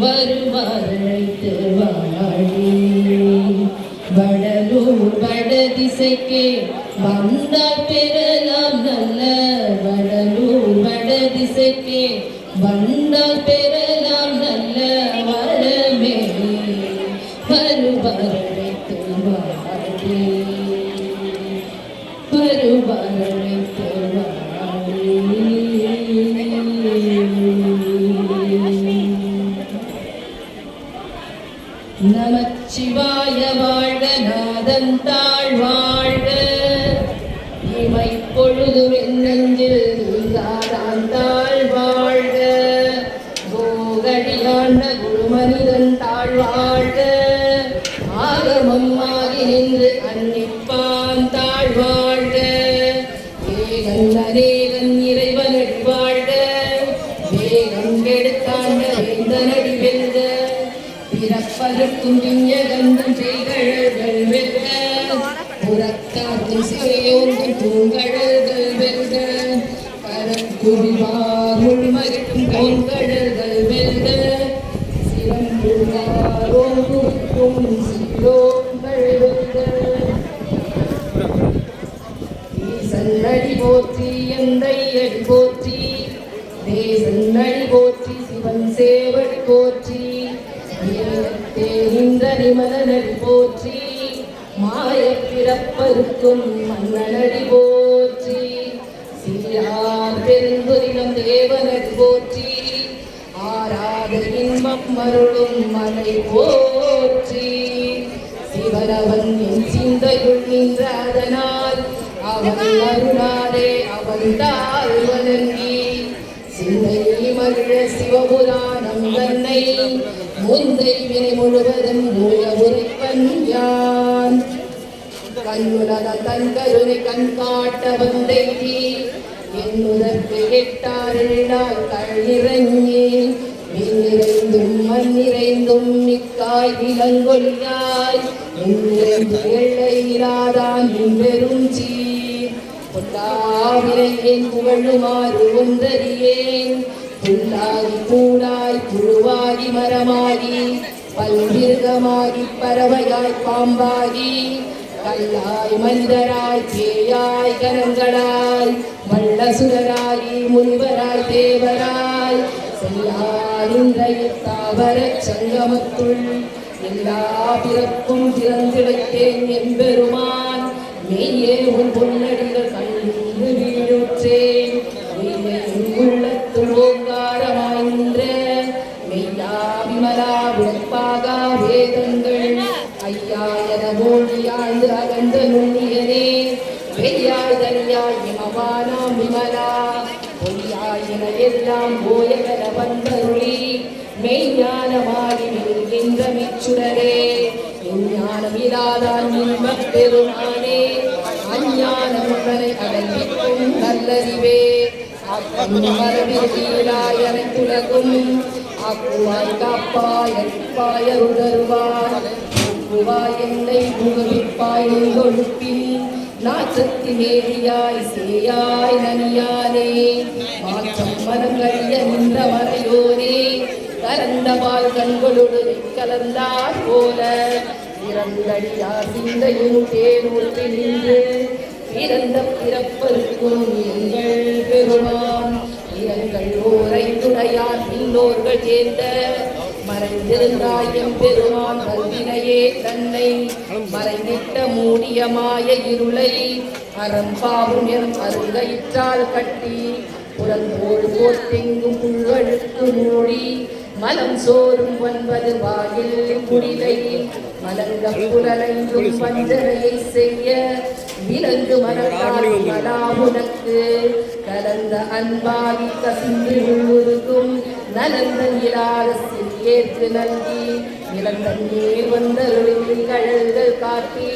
வருவாரழைத்து வாழி வடலூர் வட வந்தால் பெறலாம் நல்ல வடலூர் வட வந்தால் பெறலாம் நல்ல வரமே வருவாரழைத்து வாழி பொழுதும் என் நெஞ்சில் நீங்காதான் தாழ் வாழ்க கோகடியாண்ட குருமனிதன் தாழ் வாழ்க ஆகமம் ஆகி நின்று அன்னிப்பான் தாழ் வாழ்க ஏகன் அநேகன் வாழ்க. வேகம் கெடுத்தாண்ட வேந்தனடி வெல்க. பிறப்பதற்கும் செய்கழல்கள் வெல்க. சிறையோங்கும் பரக்குடிவார் முழுமகிட்டும் கோங்கழல்கள் வெல்க சிறம்புள்ளாரோங்கும் சீரோங்கள் வெல்க ஈசன்னடி போற்றி எந்தை அடி போற்றி தேசன்னடி போற்றி சிவன் சேவடி போற்றி தேகின்ற நிமலனடி போற்றி மாய பிறப்பருக்கும் மன்னனடி போற்றி சீரார் பெருந்துரினம் போற்றி. ஆராத இன்பம் மருளும் மலை போற்றி. சிவரவன் என் சிந்தையுள் நின்ற அதனால் அவன் அருளாலே அவன் தாழ் வணங்கி. சிந்தையை மகிழ சிவபுராணம் தன்னை. முந்தை வினை முழுவதும் மூல உரைப்பன் யான். கண்ணுலக தன் கருணை கண் காட்ட வந்தை என்னுதற்கு எட்டாரிடால் கழிறங்கி மின்னிறைந்தும் மண்ணிறைந்தும் மிக்காய் விலங்கொழியாய். நின்றிறைந்து பெரும் சீர். பொல்லாவினை புகழுமாறு ஒன்றறியேன். புல்லாகி கூடாய் புழுவாகி மரமாகி. பல்மிருகமாகி பறவையாய் பாம்பாகி. கல்லாய் மனிதராய் பேயாய் கரங்களாய் வல்லசுரராகி முனிவராய் தேவராய். செல்லார் இன்றைய சங்கமத்துள் எல்லா பிறப்பும் பிறந்திடத்தேன் என்பெருமான் மெய்யே உன் பொன்னடிகள் கண்டு வீழுற்றேன். மெய்யை உள்ளத்துள் ஓங்கா மோழி ஆழ்ந்து அகன்ற தனியாய் இமவானாம் விமலா பொய்யாய் எல்லாம் போயகல வந்தருளி மெய்ஞானமாகி மிச்சுடரே விஞ்ஞானம் இல்லாதான் இன்பப் பெருமானே அஞ்ஞானம் நல்லறிவே மரபிலாய் அனைத்துலகும் காப்பாய் அருளருவாய் என்னை புகவிப்பாய் கொழுப்பின் நாச்சத்தி மேலியாய் சேயாய் நனியானே மாற்றம் மனம் நின்ற மறையோரே கலந்த பால் கண்களோடு கலந்தார் போல. இறந்தடியார் சிந்தையும் தேனூற்றி நின்று இறந்த பிறப்பருக்கும் எங்கள் பெருமான். இரங்கள் ஓரை துணையார் பின்னோர்கள் சேர்ந்த மறைந்திருந்தாயம் பெருமான் கல்வினையே தன்னை மறைந்திட்ட மூடிய மாய இருளை அறம்பாவும் என் அருங்கயிற்றால் கட்டி புறந்தோடு போர்த்தெங்கும் புல்வழுக்கு மூடி மலம் சோறும் ஒன்பது வாயில் குடிலை மலங்க புலனையும் பஞ்சனையை செய்ய விலங்கு மனதா உனக்கு கலந்த அன்பாதி கசிந்து உருகும் நலந்த இல்லாத ஏற்று நந்தி இழந்த நீர் வந்தருளில் கழல்கள் காட்டி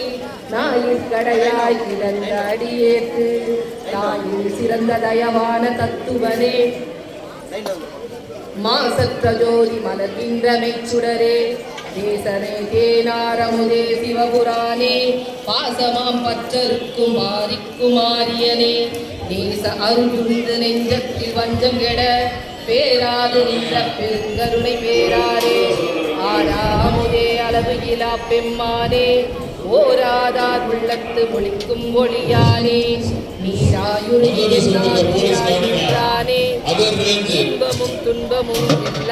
நாயில் கடையாய் கிடந்த அடியேற்று தாயில் சிறந்த தயவான தத்துவனே. மாசற்ற ஜோதி மலர்கின்ற மெச்சுடரே தேசனே தேனாரமுதே சிவபுராணே பாசமாம் பற்றருக்கும் மாறிக்குமாரியனே தேச நேச நெஞ்சத்தில் வஞ்சம் கெட பேராது நின்ற பெருங்கருணை பேராரே. ஆறாமுதே அளவு இலா பெம்மானே. ஓராதார் உள்ளத்து ஒளிக்கும் ஒளியானே. ரேஞ்சு இன்பமும் துன்பமும்